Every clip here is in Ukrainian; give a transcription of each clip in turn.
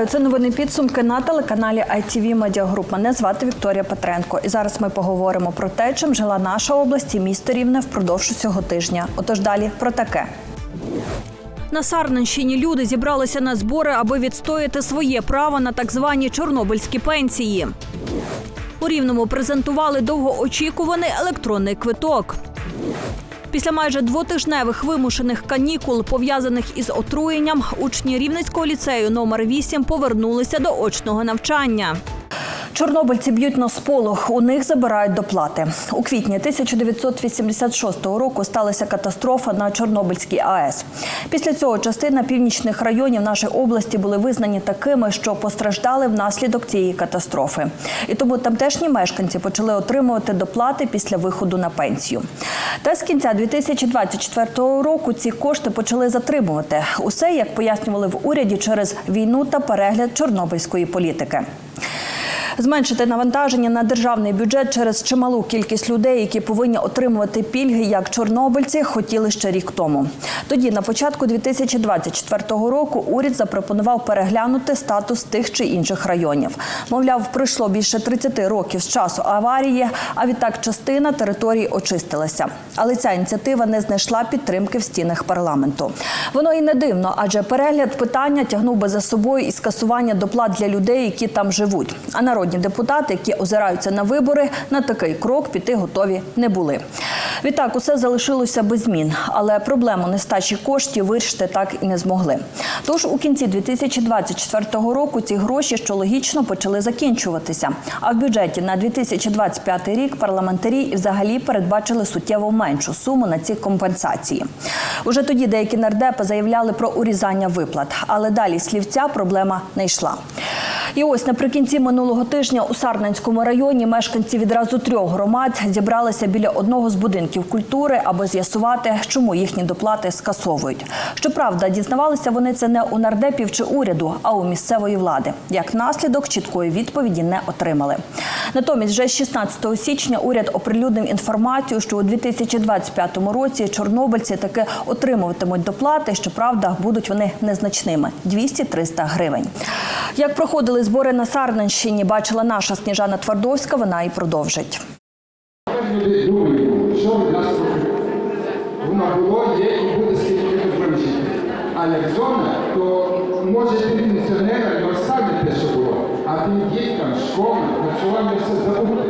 Вітаю, це новини підсумки на телеканалі ITV Media Group. Мене звати Вікторія Петренко. І зараз ми поговоримо про те, чим жила наша область і місто Рівне впродовж цього тижня. Отож далі про таке. На Сарненщині люди зібралися на збори, аби відстояти своє право на так звані чорнобильські пенсії. У Рівному презентували довгоочікуваний електронний квиток. Після майже двотижневих вимушених канікул, пов'язаних із отруєнням, учні Рівненського ліцею номер 8 повернулися до очного навчання. Чорнобильці б'ють на сполох, у них забирають доплати. У квітні 1986 року сталася катастрофа на Чорнобильській АЕС. Після цього частина північних районів нашої області були визнані такими, що постраждали внаслідок цієї катастрофи. І тому тамтешні мешканці почали отримувати доплати після виходу на пенсію. Та з кінця 2024 року ці кошти почали затримувати. Усе, як пояснювали в уряді, через війну та перегляд чорнобильської політики. Зменшити навантаження на державний бюджет через чималу кількість людей, які повинні отримувати пільги як чорнобильці, хотіли ще рік тому. Тоді, на початку 2024 року, уряд запропонував переглянути статус тих чи інших районів. Мовляв, пройшло більше 30 років з часу аварії, а відтак частина території очистилася. Але ця ініціатива не знайшла підтримки в стінах парламенту. Воно і не дивно, адже перегляд питання тягнув би за собою і скасування доплат для людей, які там живуть. А народні депутати, які озираються на вибори, на такий крок піти готові не були. Відтак, усе залишилося без змін, але проблему нестачі коштів вирішити так і не змогли. Тож у кінці 2024 року ці гроші, що логічно, почали закінчуватися. А в бюджеті на 2025 рік парламентарі і взагалі передбачили суттєво меншу суму на ці компенсації. Уже тоді деякі нардепи заявляли про урізання виплат, але далі слівця проблема не йшла. І ось наприкінці минулого тижня у Сарненському районі мешканці відразу трьох громад зібралися біля одного з будинків культури, аби з'ясувати, чому їхні доплати скасовують. Щоправда, дізнавалися вони це не у нардепів чи уряду, а у місцевої влади. Як наслідок, чіткої відповіді не отримали. Натомість, вже 16 січня уряд оприлюднив інформацію, що у 2025 році чорнобильці таки отримуватимуть доплати. Щоправда, будуть вони незначними 200-300 гривень. Як проходили збори на Сарненщині, бачила наша Сніжана Твардовська. Вона і продовжить. Люди думають, що від нас. Воно було, є і буде скільки вивчити. А як зона, то може ти пенсіонера не оставить те, що було, а тим діткам, школам, харчування все забути.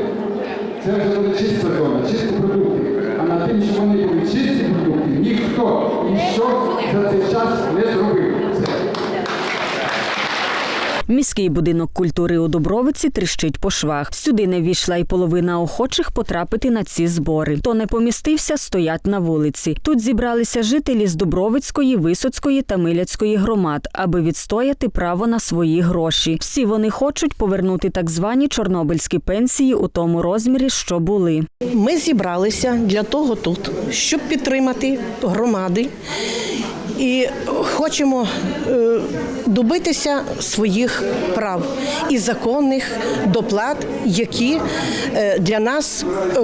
Це вже буде чиста зона, чисті продукти. А на тим, що вони були чисті продукти, ніхто ніщо за цей час не зробив. Міський будинок культури у Дубровиці тріщить по швах. Сюди не війшла й половина охочих потрапити на ці збори. Хто не помістився, стоять на вулиці. Тут зібралися жителі з Дубровицької, Висоцької та Миляцької громад, аби відстояти право на свої гроші. Всі вони хочуть повернути так звані чорнобильські пенсії у тому розмірі, що були. Ми зібралися для того тут, щоб підтримати громади і хочемо е, добитися своїх прав і законних доплат, які е, для нас е,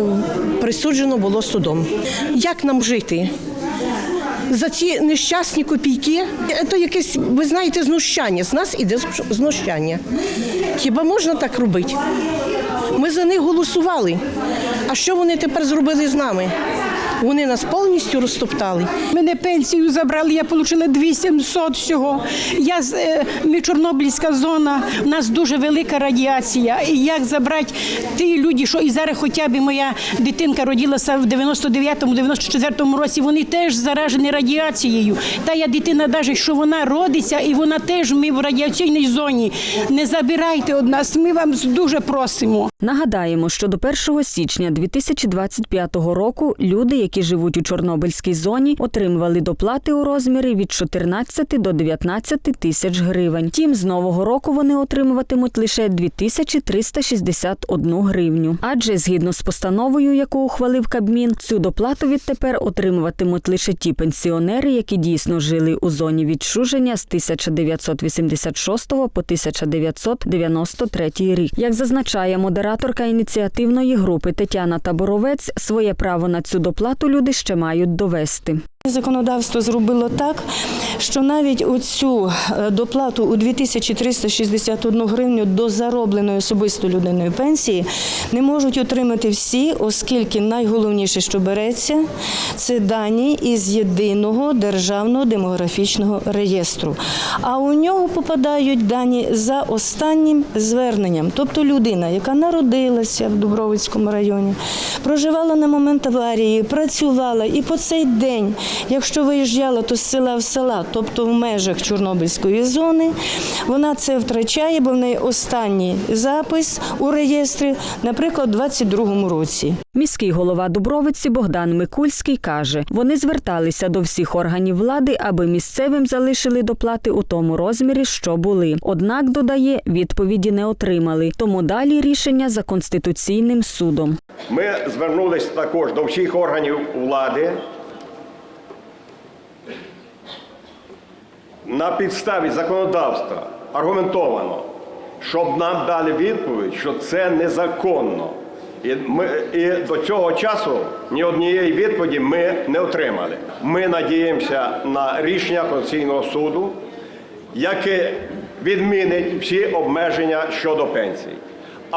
присуджено було судом. Як нам жити? За ці нещасні копійки, це якесь, ви знаєте, знущання. З нас іде знущання. Хіба можна так робити? Ми за них голосували. А що вони тепер зробили з нами? Вони нас повністю розтоптали. Мене пенсію забрали, я отримала 2700 всього. Я е, ми Чорнобильська зона, у нас дуже велика радіація. І як забрати ті люди, що і зараз хоча б моя дитинка родилася в 99-му, 94-му році, вони теж заражені радіацією. Та я дитина навіть, що вона родиться, і вона теж ми в радіаційній зоні. Не забирайте од нас, ми вам дуже просимо. Нагадаємо, що до 1 січня 2025 року люди, які живуть у Чорнобильській зоні, отримували доплати у розмірі від 14 до 19 тисяч гривень. Тім з нового року вони отримуватимуть лише 2361 гривню. Адже згідно з постановою, яку ухвалив Кабмін, цю доплату відтепер отримуватимуть лише ті пенсіонери, які дійсно жили у зоні відчуження з 1986 по 1993 рік. Як зазначає модераторка ініціативної групи Тетяна Таборовець, своє право на цю доплату люди ще мають довести. Законодавство зробило так, що навіть оцю е, доплату у 2361 гривню до заробленої особисто людинної пенсії не можуть отримати всі, оскільки найголовніше, що береться, це дані із єдиного державного демографічного реєстру. А у нього попадають дані за останнім зверненням. Тобто людина, яка народилася в Дубровицькому районі, проживала на момент аварії, працювала і по цей день, якщо виїжджала, то з села в села, тобто в межах Чорнобильської зони, вона це втрачає, бо в неї останній запис у реєстрі, наприклад, у 22-му році. Міський голова Дубровиці Богдан Микульський каже, вони зверталися до всіх органів влади, аби місцевим залишили доплати у тому розмірі, що були. Однак додає, відповіді не отримали. Тому далі рішення за конституційним судом. Ми звернулися також до всіх органів влади на підставі законодавства аргументовано, щоб нам дали відповідь, що це незаконно. І, ми, і до цього часу ні однієї відповіді ми не отримали. Ми надіємося на рішення Конституційного суду, яке відмінить всі обмеження щодо пенсій.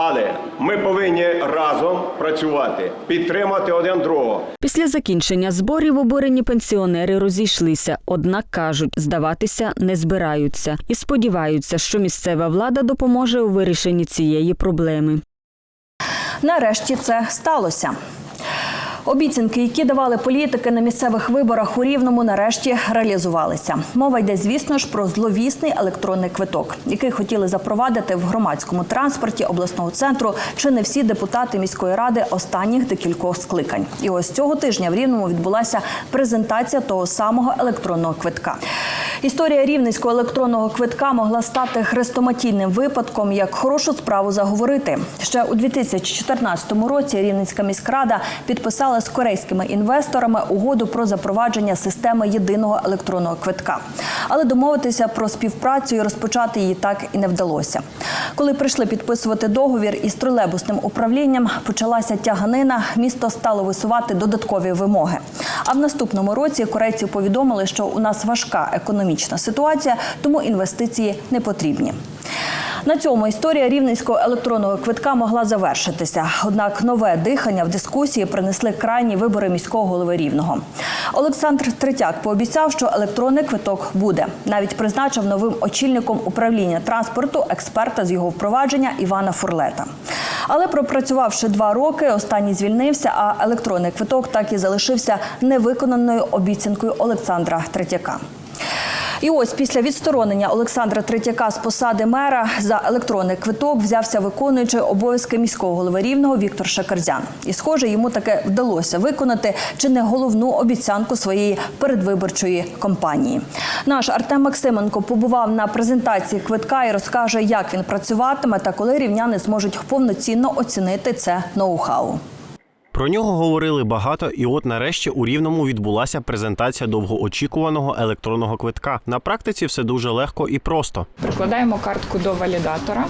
Але ми повинні разом працювати, підтримати один другого. Після закінчення зборів обурені пенсіонери розійшлися, однак кажуть, здаватися не збираються і сподіваються, що місцева влада допоможе у вирішенні цієї проблеми. Нарешті це сталося. Обіцянки, які давали політики на місцевих виборах у Рівному, нарешті реалізувалися. Мова йде, звісно ж, про зловісний електронний квиток, який хотіли запровадити в громадському транспорті обласного центру чи не всі депутати міської ради останніх декількох скликань. І ось цього тижня в Рівному відбулася презентація того самого електронного квитка. Історія рівненського електронного квитка могла стати хрестоматійним випадком, як хорошу справу заговорити. Ще у 2014 році Рівненська міськрада підписала з корейськими інвесторами угоду про запровадження системи єдиного електронного квитка. Але домовитися про співпрацю і розпочати її так і не вдалося. Коли прийшли підписувати договір із тролейбусним управлінням, почалася тяганина. Місто стало висувати додаткові вимоги. А в наступному році корейці повідомили, що у нас важка економічна ситуація, тому інвестиції не потрібні. На цьому історія рівненського електронного квитка могла завершитися. Однак нове дихання в дискусії принесли крайні вибори міського голови рівного. Олександр Третяк пообіцяв, що електронний квиток буде. Навіть призначив новим очільником управління транспорту експерта з його впровадження Івана Фурлета. Але пропрацювавши два роки, останній звільнився, а електронний квиток так і залишився невиконаною обіцянкою Олександра Третяка. І ось після відсторонення Олександра Третяка з посади мера за електронний квиток взявся виконуючий обов'язки міського голови рівного Віктор Шакарзян. І схоже, йому таке вдалося виконати чи не головну обіцянку своєї передвиборчої кампанії. Наш Артем Максименко побував на презентації квитка і розкаже, як він працюватиме та коли рівняни зможуть повноцінно оцінити це ноу-хау. Про нього говорили багато, і от нарешті у Рівному відбулася презентація довгоочікуваного електронного квитка. На практиці все дуже легко і просто. Прикладаємо картку до валідатора.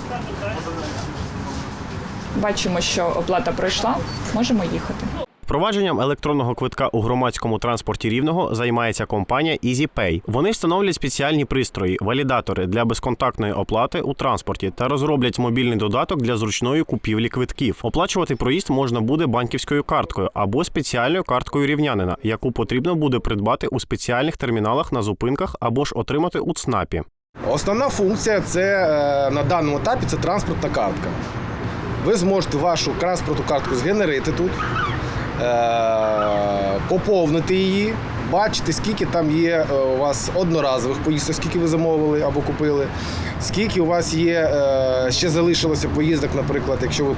Бачимо, що оплата пройшла. Можемо їхати. Впровадженням електронного квитка у громадському транспорті рівного займається компанія EasyPay. Вони встановлять спеціальні пристрої, валідатори для безконтактної оплати у транспорті та розроблять мобільний додаток для зручної купівлі квитків. Оплачувати проїзд можна буде банківською карткою або спеціальною карткою рівнянина, яку потрібно буде придбати у спеціальних терміналах на зупинках або ж отримати у ЦНАПі. Основна функція це е, на даному етапі це транспортна картка. Ви зможете вашу транспортну картку згенерити тут, поповнити її, бачити, скільки там є е, у вас одноразових поїздок, скільки ви замовили або купили, скільки у вас є, е, ще залишилося поїздок, наприклад, якщо ви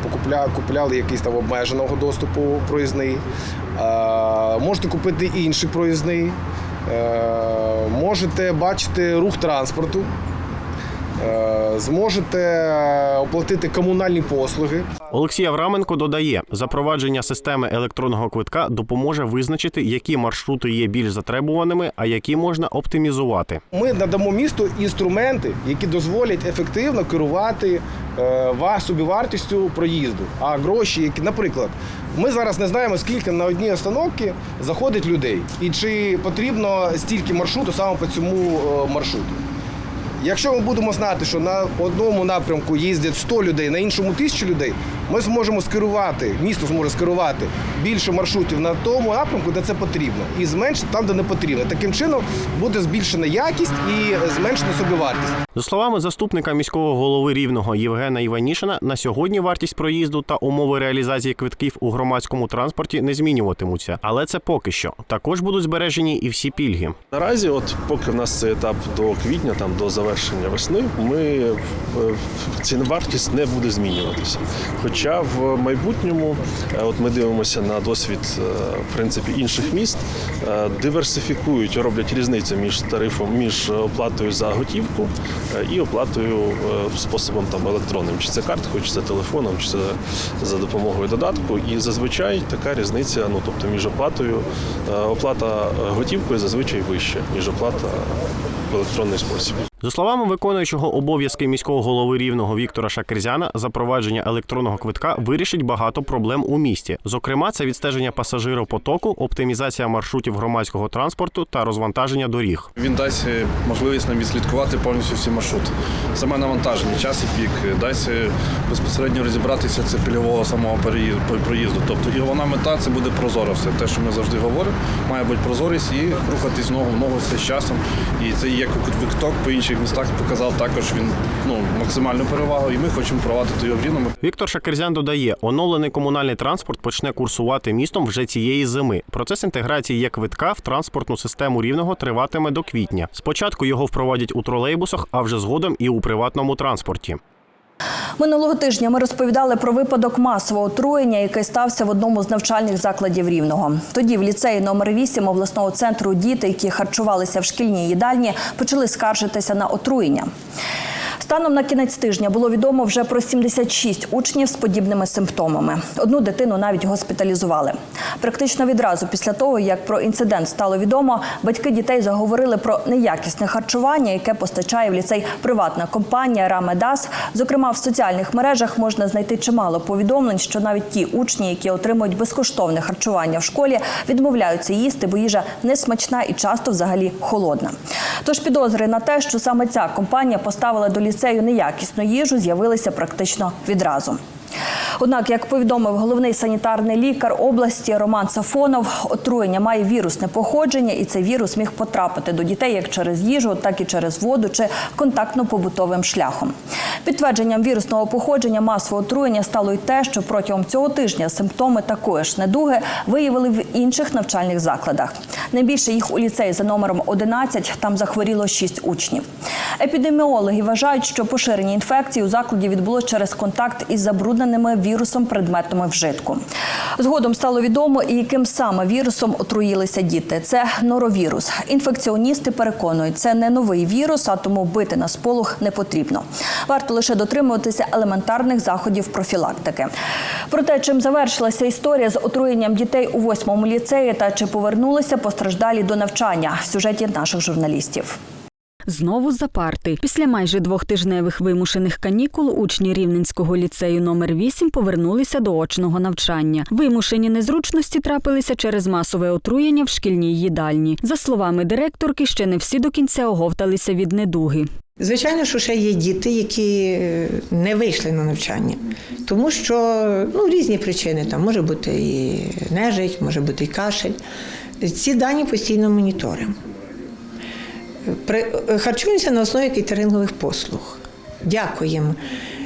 купляли якийсь там обмеженого доступу проїзний. Е, Можете купити інший проїзний. Е, Можете бачити рух транспорту. Е, зможете оплатити комунальні послуги. Олексій Авраменко додає, запровадження системи електронного квитка допоможе визначити, які маршрути є більш затребуваними, а які можна оптимізувати. Ми надамо місту інструменти, які дозволять ефективно керувати е, ва- собівартістю проїзду. А гроші, які, наприклад, ми зараз не знаємо, скільки на одній остановці заходить людей, і чи потрібно стільки маршруту саме по цьому е, маршруту. Якщо ми будемо знати, що на одному напрямку їздять 100 людей, на іншому 1000 людей, ми зможемо скерувати, місто зможе скерувати більше маршрутів на тому напрямку, де це потрібно, і зменшити там, де не потрібно. Таким чином буде збільшена якість і зменшена собівартість. За словами заступника міського голови рівного Євгена Іванішина, на сьогодні вартість проїзду та умови реалізації квитків у громадському транспорті не змінюватимуться, але це поки що. Також будуть збережені і всі пільги. Наразі, от поки в нас цей етап до квітня, там до завершення весни, ми е, ціна вартість не буде змінюватися. Хоча в майбутньому, е, от ми дивимося на досвід е, в принципі інших міст, е, диверсифікують, роблять різницю між тарифом, між оплатою за готівку і оплатою способом там електронним, чи це карткою, чи це телефоном, чи це за допомогою додатку. І зазвичай така різниця, ну тобто між оплатою, оплата готівкою зазвичай вища, ніж оплата в електронний спосіб. За словами виконуючого обов'язки міського голови рівного Віктора Шакерзяна, запровадження електронного квитка вирішить багато проблем у місті. Зокрема, це відстеження пасажиропотоку, оптимізація маршрутів громадського транспорту та розвантаження доріг. Він дасть можливість нам відслідкувати повністю всі маршрути. Саме навантаження, час і пік, дасть е, безпосередньо розібратися це пільгового самого проїзду. Тобто і головна мета це буде прозоро все. Те, що ми завжди говоримо, має бути прозорість і рухатись ногу в ногу все з часом. І це є квиток по інших містах показав також він ну, максимальну перевагу, і ми хочемо провадити його в Рівному. Віктор Шакерзян додає, оновлений комунальний транспорт почне курсувати містом вже цієї зими. Процес інтеграції є квитка в транспортну систему рівного триватиме до квітня. Спочатку його впровадять у тролейбусах, а вже згодом і у приватному транспорті. Минулого тижня ми розповідали про випадок масового отруєння, який стався в одному з навчальних закладів Рівного. Тоді в ліцеї номер 8 обласного центру діти, які харчувалися в шкільній їдальні, почали скаржитися на отруєння. Станом на кінець тижня було відомо вже про 76 учнів з подібними симптомами. Одну дитину навіть госпіталізували. Практично відразу після того, як про інцидент стало відомо, батьки дітей заговорили про неякісне харчування, яке постачає в ліцей приватна компанія Рамедас. Зокрема, в соціальних мережах можна знайти чимало повідомлень, що навіть ті учні, які отримують безкоштовне харчування в школі, відмовляються їсти, бо їжа несмачна і часто взагалі холодна. Тож підозри на те, що саме ця компанія поставила до ліцею неякісну їжу, з'явилися практично відразу. Однак, як повідомив головний санітарний лікар області Роман Сафонов, отруєння має вірусне походження, і цей вірус міг потрапити до дітей як через їжу, так і через воду чи контактно-побутовим шляхом. Підтвердженням вірусного походження масового отруєння стало й те, що протягом цього тижня симптоми такої ж недуги виявили в інших навчальних закладах. Найбільше їх у ліцеї за номером 11, там захворіло 6 учнів. Епідеміологи вважають, що поширення інфекції у закладі відбулося через контакт із забрудненими вірусом предметами вжитку. Згодом стало відомо, яким саме вірусом отруїлися діти. Це норовірус. Інфекціоністи переконують, це не новий вірус, а тому бити на сполох не потрібно. Варто лише дотримуватися елементарних заходів профілактики. Про те, чим завершилася історія з отруєнням дітей у восьмому ліцеї та чи повернулися постраждалі до навчання в сюжеті наших журналістів. Знову за парти. Після майже двохтижневих вимушених канікул учні Рівненського ліцею номер 8 повернулися до очного навчання. Вимушені незручності трапилися через масове отруєння в шкільній їдальні. За словами директорки, ще не всі до кінця оговталися від недуги. Звичайно, що ще є діти, які е, не вийшли на навчання, тому що ну, різні причини там може бути і нежить, може бути і кашель. Ці дані постійно моніторимо. При- Харчуємося на основі кейтерингових послуг. Дякуємо е,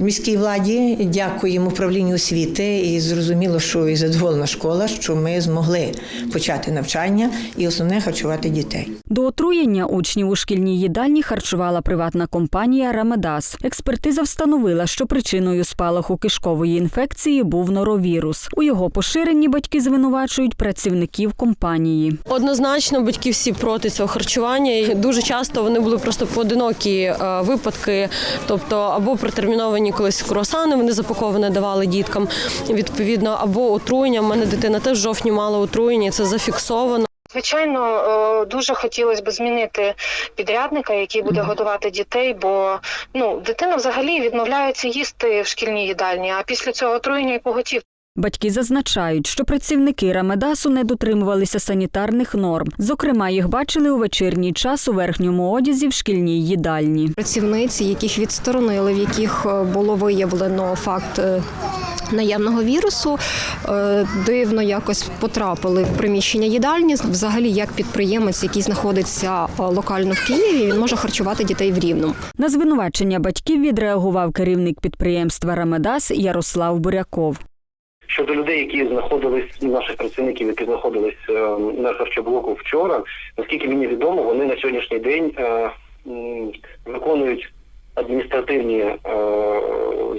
міській владі, дякуємо управлінню освіти і зрозуміло, що і задоволена школа, що ми змогли почати навчання і основне харчувати дітей. До отруєння учнів у шкільній їдальні харчувала приватна компанія Рамедас. Експертиза встановила, що причиною спалаху кишкової інфекції був норовірус. У його поширенні батьки звинувачують працівників компанії. Однозначно, батьки всі проти цього харчування. І дуже часто вони були просто поодинокі е, випадки, тобто або протерміновані колись круасани, вони запаковані давали діткам відповідно, або отруєння. У мене дитина теж в жовтні мала отруєння, це зафіксовано. Звичайно, е, дуже хотілося б змінити підрядника, який буде годувати дітей, бо ну дитина взагалі відмовляється їсти в шкільній їдальні, а після цього отруєння і поготів. Батьки зазначають, що працівники Рамедасу не дотримувалися санітарних норм. Зокрема, їх бачили у вечірній час у верхньому одязі в шкільній їдальні. Працівниці, яких відсторонили, в яких е, було виявлено факт е, наявного вірусу, е, дивно якось потрапили в приміщення їдальні. Взагалі, як підприємець, який знаходиться локально в Києві, він може харчувати дітей в Рівному. На звинувачення батьків відреагував керівник підприємства Рамедас Ярослав Буряков. Щодо людей, які знаходились наших працівників, які знаходились е, на харчоблоку вчора, наскільки мені відомо, вони на сьогоднішній день е, виконують адміністративні е,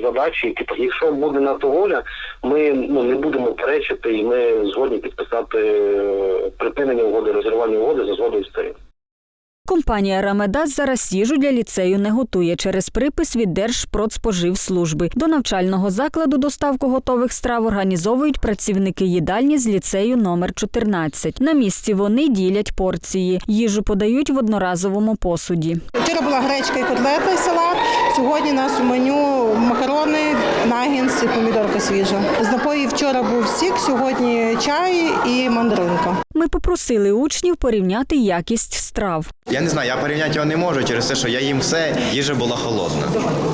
задачі. Якщо буде НАТО воля, ми ну не будемо перечити, і ми згодні підписати припинення угоди, розірвання угоди за згодою сторін. Компанія Рамедас зараз їжу для ліцею не готує через припис від Держпродспоживслужби. До навчального закладу доставку готових страв організовують працівники їдальні з ліцею номер 14. На місці вони ділять порції. Їжу подають в одноразовому посуді. Вчора була гречка і котлета і салат. Сьогодні у нас у меню макарони, нагінс і помідорка свіжа. З напоїв вчора був сік, сьогодні чай і мандаринка. Ми попросили учнів порівняти якість страв. Я не знаю, я порівняти його не можу через те, що я їм все, їжа була холодна.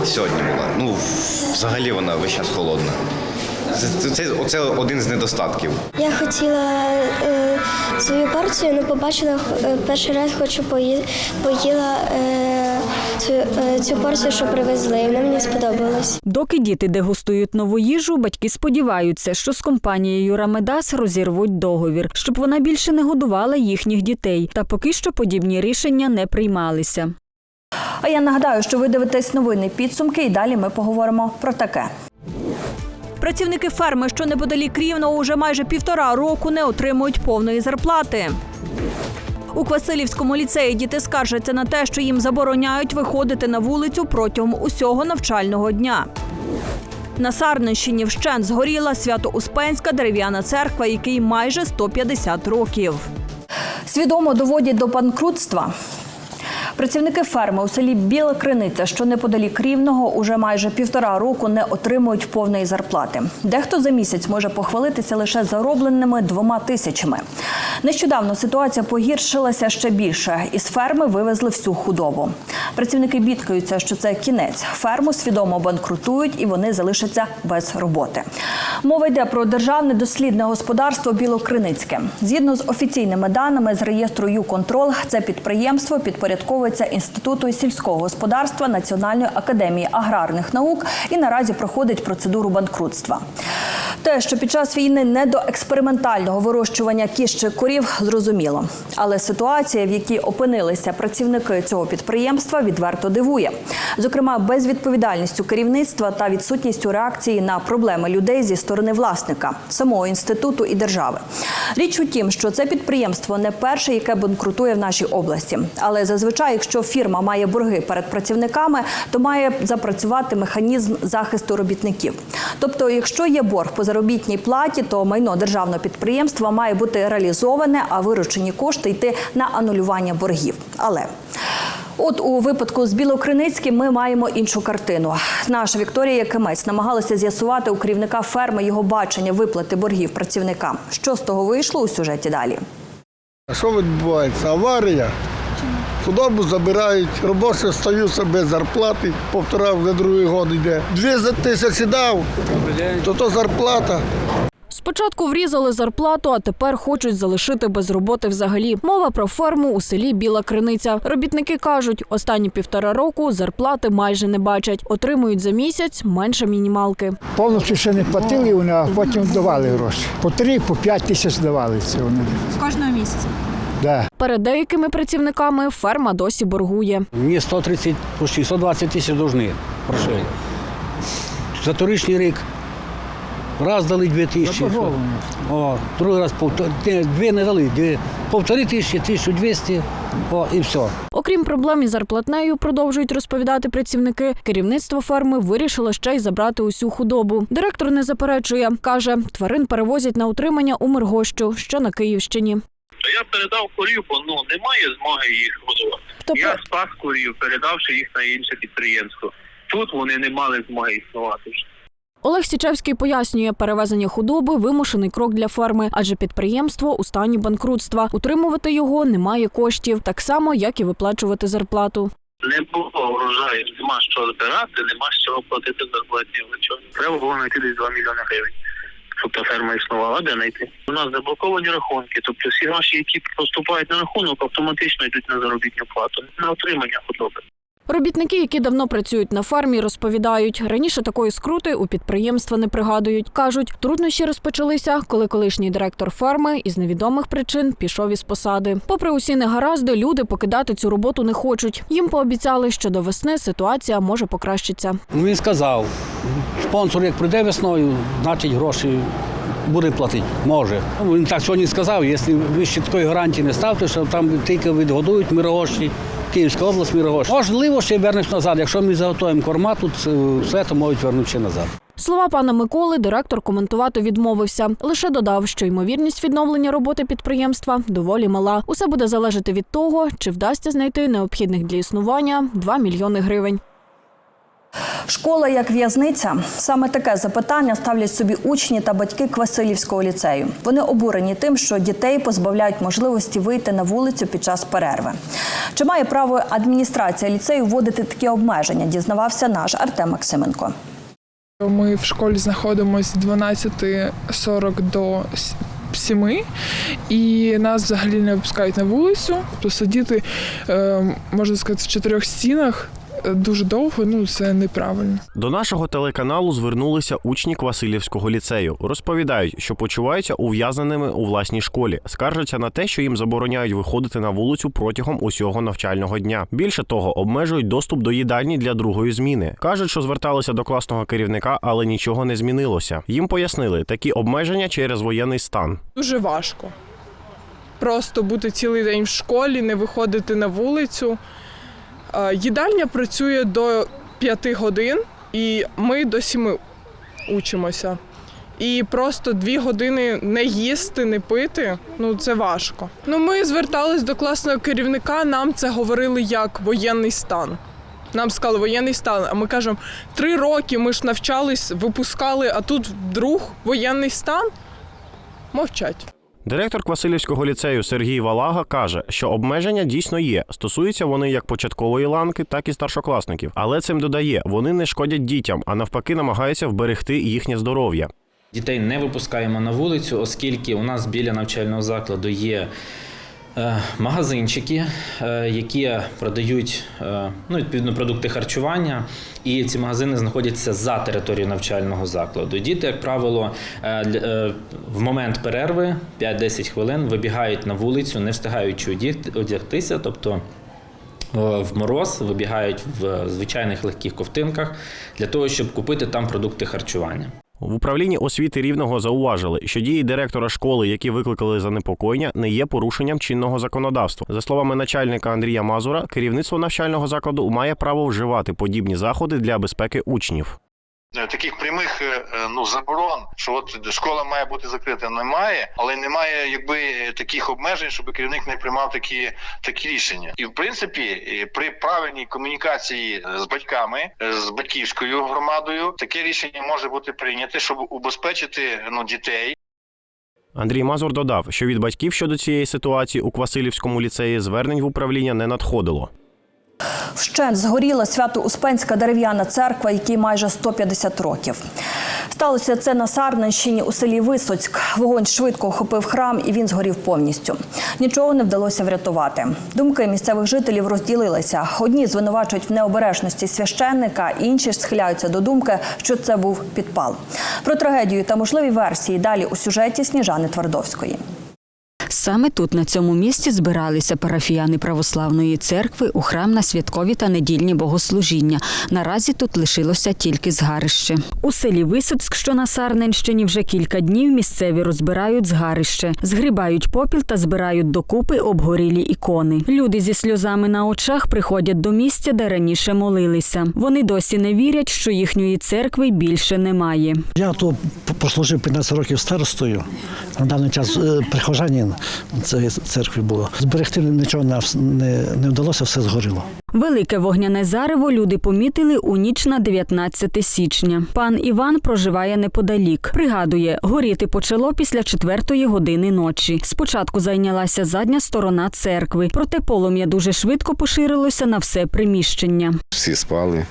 Сьогодні була. Ну, взагалі вона весь час холодна. Це, це, це один з недостатків. Я хотіла е, свою порцію, але побачила е, перший раз, хочу пої, поїла е, цю, е, цю порцію, що привезли. Вона мені сподобалась. Доки діти дегустують нову їжу, батьки сподіваються, що з компанією Рамедас розірвуть договір, щоб вона більше не годувала їхніх дітей. Та поки що подібні рішення не приймалися. А я нагадаю, що ви дивитесь новини підсумки, і далі ми поговоримо про таке. Працівники ферми, що неподалік Рівного, уже майже півтора року не отримують повної зарплати. У Квасилівському ліцеї діти скаржаться на те, що їм забороняють виходити на вулицю протягом усього навчального дня. На Сарненщині вщент згоріла Свято-Успенська дерев'яна церква, якій майже 150 років. Свідомо доводять до банкрутства. Працівники ферми у селі Біла Криниця, що неподалік Рівного, уже майже півтора року не отримують повної зарплати. Дехто за місяць може похвалитися лише заробленими двома тисячами. Нещодавно ситуація погіршилася ще більше. Із ферми вивезли всю худобу. Працівники бідкаються, що це кінець. Ферму свідомо банкрутують і вони залишаться без роботи. Мова йде про державне дослідне господарство Білокриницьке. Згідно з офіційними даними з реєстру «Юконтрол», це підприємство підпорядковується Інституту сільського господарства Національної академії аграрних наук і наразі проходить процедуру банкрутства. Те, що під час війни не до експериментального вирощування кіз корів, зрозуміло. Але ситуація, в якій опинилися працівники цього підприємства, відверто дивує. Зокрема, безвідповідальністю керівництва та відсутністю реакції на проблеми людей зі сторони власника, самого інституту і держави. Річ у тім, що це підприємство не перше, яке банкрутує в нашій області. Але зазвичай, якщо фірма має борги перед працівниками, то має запрацювати механізм захисту робітників. Тобто, якщо є борг по заробітній платі, то майно державного підприємства має бути реалізоване, а виручені кошти йти на анулювання боргів. Але От у випадку з Білокриницьким ми маємо іншу картину. Наша Вікторія Якимець намагалася з'ясувати у керівника ферми його бачення виплати боргів працівникам. Що з того вийшло у сюжеті далі? Що відбувається? Аварія. Худобу забирають, робочі стаються без зарплати, повтора вже другий год йде. Дві за тисячі дав, то то зарплата. Спочатку врізали зарплату, а тепер хочуть залишити без роботи взагалі. Мова про ферму у селі Біла Криниця. Робітники кажуть, останні півтора року зарплати майже не бачать. Отримують за місяць менше мінімалки. Повністю ще не платили вони, а потім давали гроші. По три, по п'ять тисяч давали це вони. Кожного місяця. Да. Перед деякими працівниками ферма досі боргує. Мені 130, почти 120 тисяч должны грошей. За торічний рік раз дали 2 тисячі. О, другий раз повтор... Ні, дві не дали, дві. Повтори тисячі, 1200, о, і все. Окрім проблем із зарплатнею, продовжують розповідати працівники. Керівництво ферми вирішило ще й забрати усю худобу. Директор не заперечує, каже, тварин перевозять на утримання у Миргощу, що на Київщині. Я передав корів, бо ну немає змоги їх годувати. Я спас корів, передавши їх на інше підприємство. Тут вони не мали змоги існувати. Олег Січевський пояснює, перевезення худоби вимушений крок для ферми, адже підприємство у стані банкрутства. Утримувати його немає коштів, так само як і виплачувати зарплату. Не було врожаю, нема що збирати, нема з чого платити зарплатні нічого. Треба було знайти десь 2 мільйони гривень. Щоб та ферма існувала, де знайти? У нас заблоковані рахунки, тобто всі гроші, які поступають на рахунок, автоматично йдуть на заробітну плату, на отримання худоби. Робітники, які давно працюють на фермі, розповідають, раніше такої скрути у підприємства не пригадують. кажуть, труднощі розпочалися, коли колишній директор ферми із невідомих причин пішов із посади. Попри усі негаразди, люди покидати цю роботу не хочуть. Їм пообіцяли, що до весни ситуація може покращитися. Ну, Він сказав, спонсор як прийде весною, значить гроші буде платити. Може. Ну, Він так сьогодні сказав, якщо ви ще такої гарантії не ставте, що там тільки відгодують Мирогощі, Київська область Мирогощ. Можливо, ще вернеш назад. Якщо ми заготуємо корма, тут е, все, то можуть вернути назад. Слова пана Миколи директор коментувати відмовився. Лише додав, що ймовірність відновлення роботи підприємства доволі мала. Усе буде залежати від того, чи вдасться знайти необхідних для існування 2 мільйони гривень. Школа як в'язниця саме таке запитання ставлять собі учні та батьки Квасилівського ліцею. Вони обурені тим, що дітей позбавляють можливості вийти на вулицю під час перерви. Чи має право адміністрація ліцею вводити такі обмеження? Дізнавався наш Артем Максименко. Ми в школі знаходимося з 12.40 до 7, і нас взагалі не випускають на вулицю. Тобто сидіти, е, можна сказати, в чотирьох стінах дуже довго, ну це неправильно. До нашого телеканалу звернулися учні Квасилівського ліцею. Розповідають, що почуваються ув'язненими у власній школі, скаржаться на те, що їм забороняють виходити на вулицю протягом усього навчального дня. Більше того, обмежують доступ до їдальні для другої зміни. кажуть, що зверталися до класного керівника, але нічого не змінилося. Їм пояснили такі обмеження через воєнний стан. Дуже важко. Просто бути цілий день в школі, не виходити на вулицю. Е, Їдальня працює до 5 годин, і ми до 7 учимося. І просто дві години не їсти, не пити ну це важко. Ну ми звертались до класного керівника. Нам це говорили як воєнний стан. Нам сказали воєнний стан. А ми кажемо, три роки ми ж навчались, випускали, а тут вдруг воєнний стан. Мовчать. Директор Квасилівського ліцею Сергій Валага каже, що обмеження дійсно є. Стосуються вони як початкової ланки, так і старшокласників. Але цим додає, вони не шкодять дітям, а навпаки, намагаються вберегти їхнє здоров'я. Дітей не випускаємо на вулицю, оскільки у нас біля навчального закладу є магазинчики, е, які продають е, ну, відповідно продукти харчування, і ці магазини знаходяться за територією навчального закладу. Діти, як правило, е, е, в момент перерви 5-10 хвилин вибігають на вулицю, не встигаючи одягтися, тобто е, в мороз, вибігають в звичайних легких ковтинках для того, щоб купити там продукти харчування. В управлінні освіти рівного зауважили, що дії директора школи, які викликали занепокоєння, не є порушенням чинного законодавства. За словами начальника Андрія Мазура, керівництво навчального закладу має право вживати подібні заходи для безпеки учнів. Е, Таких прямих е, е, ну заборон, що от школа має бути закрита, немає, але немає якби таких обмежень, щоб керівник не приймав такі такі рішення. І в принципі, при правильній комунікації з батьками, з батьківською громадою, таке рішення може бути прийняте, щоб убезпечити ну дітей. Андрій Мазур додав, що від батьків щодо цієї ситуації у Квасилівському ліцеї звернень в управління не надходило. Вщент згоріла свято-успенська дерев'яна церква, якій майже 150 років. Сталося це на Сарненщині у селі Висоцьк. Вогонь швидко охопив храм і він згорів повністю. Нічого не вдалося врятувати. Думки місцевих жителів розділилися. Одні звинувачують в необережності священника, інші ж схиляються до думки, що це був підпал. Про трагедію та можливі версії далі у сюжеті Сніжани Твардовської. Саме тут, на цьому місці, збиралися парафіяни православної церкви у храм на святкові та недільні богослужіння. Наразі тут лишилося тільки згарище. У селі Висоцьк, що на Сарненщині, вже кілька днів місцеві розбирають згарище, згрібають попіл та збирають докупи обгорілі ікони. Люди зі сльозами на очах приходять до місця, де раніше молилися. Вони досі не вірять, що їхньої церкви більше немає. Я то прослужив 15 років старостою. На даний час е, прихожанин цієї церкви було. Зберегти нічого не, не вдалося, все згоріло. Велике вогняне зарево люди помітили у ніч на 19 січня. Пан Іван проживає неподалік. Пригадує, горіти почало після четвертої години ночі. Спочатку зайнялася задня сторона церкви, проте полум'я дуже швидко поширилося на все приміщення. Всі спали,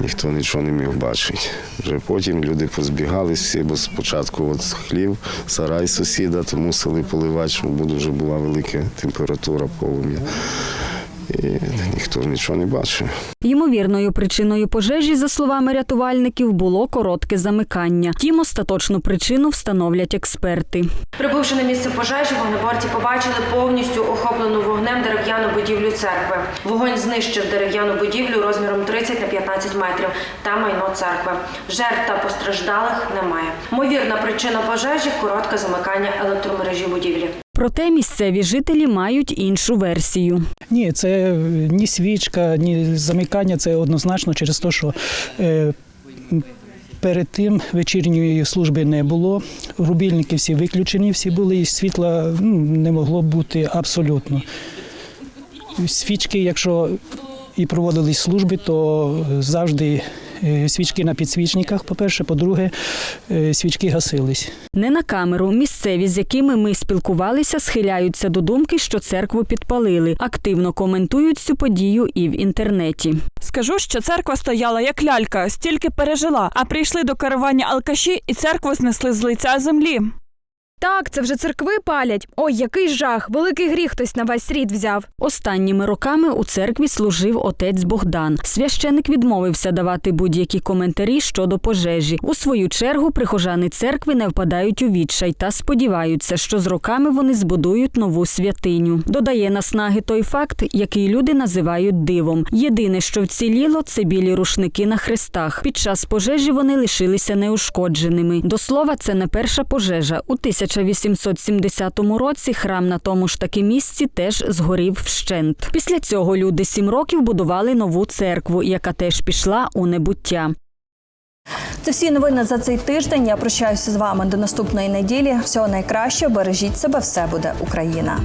ніхто нічого не міг бачити. Вже потім люди позбігались всі, бо спочатку от хлів, сарай сусіда, то мусили поливати, бо дуже була велика температура полум'я. І ніхто нічого не бачив. Ймовірною причиною пожежі, за словами рятувальників, було коротке замикання. Тім остаточну причину встановлять експерти. Прибувши на місце пожежі, вогнеборці побачили повністю охоплену вогнем дерев'яну будівлю церкви. Вогонь знищив дерев'яну будівлю розміром 30 на 15 метрів та майно церкви. Жертв та постраждалих немає. Ймовірна причина пожежі коротке замикання електромережі будівлі. Проте місцеві жителі мають іншу версію. Ні, це ні свічка, ні замикання. Це однозначно через те, що е, перед тим вечірньої служби не було. Рубільники всі виключені, всі були, і світла ну, не могло бути абсолютно. Свічки, якщо і проводились служби, то завжди е, свічки на підсвічниках, по-перше, по-друге, е, свічки гасились. Не на камеру. Місцеві, з якими ми спілкувалися, схиляються до думки, що церкву підпалили. Активно коментують цю подію і в інтернеті. Скажу, що церква стояла як лялька, стільки пережила, а прийшли до керування алкаші і церкву знесли з лиця землі. Так, це вже церкви палять. Ой, який жах! Великий гріх хтось на весь світ взяв. Останніми роками у церкві служив отець Богдан. Священик відмовився давати будь-які коментарі щодо пожежі. У свою чергу прихожани церкви не впадають у відчай та сподіваються, що з роками вони збудують нову святиню. Додає наснаги той факт, який люди називають дивом. Єдине, що вціліло, це білі рушники на хрестах. Під час пожежі вони лишилися неушкодженими. До слова, це не перша пожежа. У 1870 році храм на тому ж таки місці теж згорів вщент. Після цього люди сім років будували нову церкву, яка теж пішла у небуття. Це всі новини за цей тиждень. Я прощаюся з вами до наступної неділі. Всього найкращого, бережіть себе, все буде Україна.